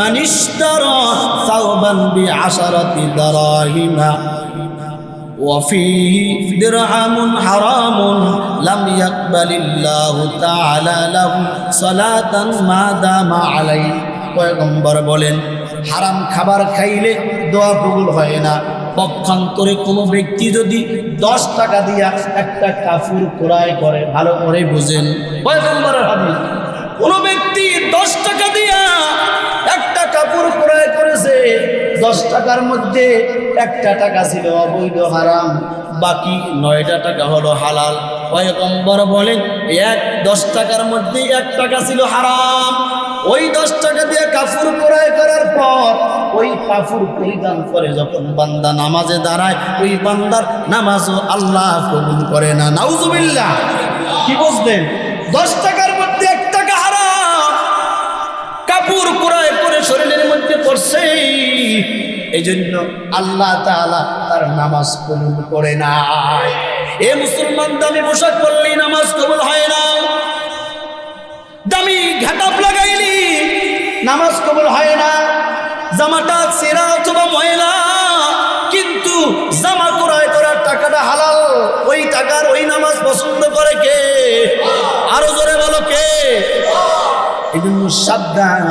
من اشترى ثوبا بعشرة دراهم وفيه درهم حرام لم يقبل الله تعالى له صلاة ما دام عليه পয়গম্বর বলেন হারাম খাবার খাইলে দোয়া কবুল হয় না পক্ষান্তরে কোনো ব্যক্তি যদি দশ টাকা দিয়া একটা কাফুর ক্রয় করে ভালো করে বুঝেন পয়গম্বরের হাদিস কোনো ব্যক্তি দশ টাকা দিয়া দশ টাকার মধ্যে একটা টাকা ছিল অবৈধ হারাম, বাকি নয়টা টাকা হলো হালাল। পয়গম্বর বলেন, এক দশ টাকার মধ্যে এক টাকা ছিল হারাম। ওই দশ টাকা দিয়ে কাফুর ক্রয় করার পর ওই কাফুর পরিধান করে যখন বান্দা নামাজে দাঁড়ায়, ওই বান্দার নামাজও আল্লাহ কবুল করে না। নাউজুবিল্লাহ, কি বুঝলেন? দশ টাকার এই জন্য আল্লাহ তাআলা তার নামাজ কবুল করে না এ মুসলমান, দামি পোশাক পরলেই নামাজ কবুল হয় না। দামি ঘাটাপ লাগাইলি নামাজ কবুল হয় না। জামাটা সেরা অথবা ময়লা, কিন্তু জামা ক্রয় করার টাকাটা হালাল। ওই টাকার ওই নামাজ পছন্দ করে কে? আরও জোরে বলো কে? এই জন্য সাবধান,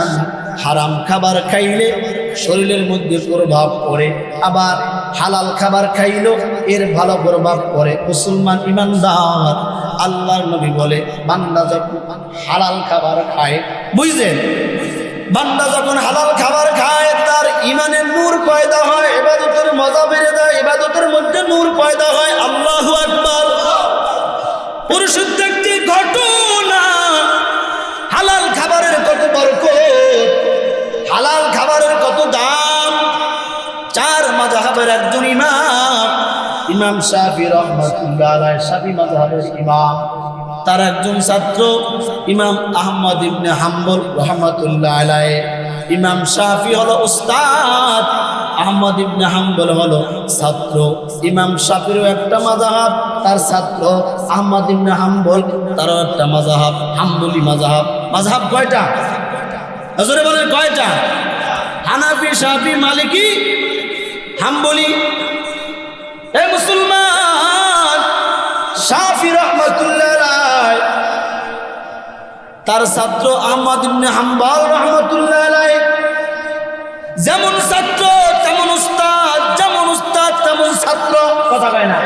হারাম খাবার খাইলে শরীরের মধ্যে প্রভাব পড়ে, আবার হালাল খাবার খাইলেও এর ভালো প্রভাব পড়ে। মুসলমান ইমানদার, আল্লাহর নবী বলে, বান্দা যখন হালাল খাবার খায়, বুঝলেন? বান্দা যখন হালাল খাবার খায়, তার ইমানের নূর পয়দা হয় এবাদতের মজা বেড়ে যায় এবাদতের মধ্যে নূর পয়দা হয়। আল্লাহ আকবার। পুরুষের একটি ঘটনা মাজাহাবের একজন ইমাম। ইমাম শাফি রহমতুল্লাহ শাফি মাজাহাবের ইমাম। তার একজন ছাত্র, ইমাম আহমদ ইবনে হাম্বল রহমতুল্লাহ আলাই ইমাম শাফি হলো উস্তাদ, আহমদ ইবনে হাম্বল হলো ছাত্র। ইমাম শাফিরও একটা মাজাহাব তার ছাত্র আহমদ ইবনে হাম্বল, তারও একটা মাজাহাব হাম্বলি মাজাহাব মাজাহাব কয়টা? হজরে বলেন কয়টা? হানাফি, শাফি, মালিকি? হাম্বলি এ মুসলমান, শাফি রহমতুল্লাহ রায় তার ছাত্র আহমদ ইবনে হাম্বাল রহমতুল্লাহ রায় যেমন ছাত্র তেমন উস্তাদ, যেমন উস্তাদ তেমন ছাত্র। কথা কয় না।